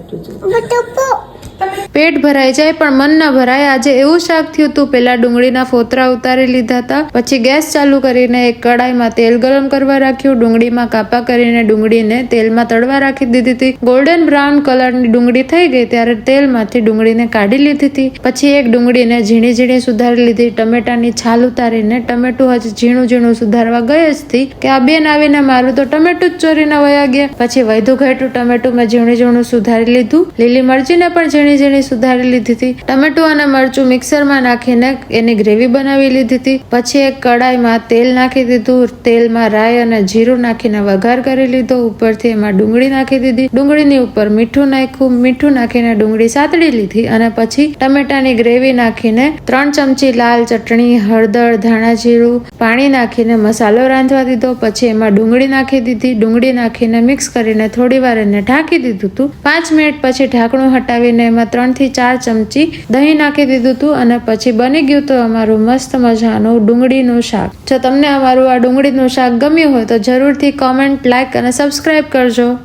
不不不 પેટ ભરાઈ જાય પણ મન ન ભરાય. આજે એવું શાક થયું હતું પેલા ડુંગળીના ફોતરા ઉતારી લીધા હતા પછી ગેસ ચાલુ કરીને એક કડાઈમાં તેલ ગરમ કરવા રાખ્યું. ડુંગળીમાં કાપા કરીને ડુંગળીને તેલમાં તળવા રાખી દીધી હતી ગોલ્ડન બ્રાઉન કલરની ડુંગળી થઈ ગઈ ત્યારે તેલમાંથી ડુંગળીને કાઢી લીધી હતી પછી એક ડુંગળીને ઝીણી ઝીણી સુધારી લીધી. ટમેટાની છાલ ઉતારીને ટમેટું હજી ઝીણું ઝીણું સુધારવા ગઈ જ હતી કે આ બેન આવીને મારું તો ટમેટું જ ચોરીને વયા ગયા. પછી વૈધું ઘેટું ટમેટું મેં ઝીણું ઝીણું સુધારી લીધું. લીલી મરચીને પણ ઝીણી ઝીણી સુધારી લીધી હતી. ટમેટું અને મરચું મિક્સરમાં નાખીને એની ગ્રેવી બનાવી લીધી હતી. પછી એક કડાઈમાં તેલ નાખી દીધું. તેલમાં રાઈ અને જીરું નાખીને વઘાર કરી લીધો. ઉપરથી એમાં ડુંગળી નાખી દીધી. ડુંગળીની ઉપર મીઠું નાખ્યું. મીઠું નાખીને ડુંગળી સાતડી લીધી અને પછી ટમેટાની ગ્રેવી નાખીને ત્રણ ચમચી લાલ ચટણી, હળદર, ધાણા જીરું, પાણી નાખીને મસાલો રાંધવા દીધો. પછી એમાં ડુંગળી નાખી દીધી. ડુંગળી નાખીને મિક્સ કરીને થોડી વાર એને ઢાંકી દીધું હતું. પાંચ મિનિટ પછી ઢાંકણું હટાવીને એમાં ત્રણ થી ચાર ચમચી દહીં નાખી દીધું હતું અને પછી બની ગયું તો અમારું મસ્ત મજાનું ડુંગળીનું શાક. જો તમને અમારું આ ડુંગળીનું શાક ગમ્યું હોય તો જરૂરથી કોમેન્ટ લાઈક અને સબસ્ક્રાઈબ કરજો.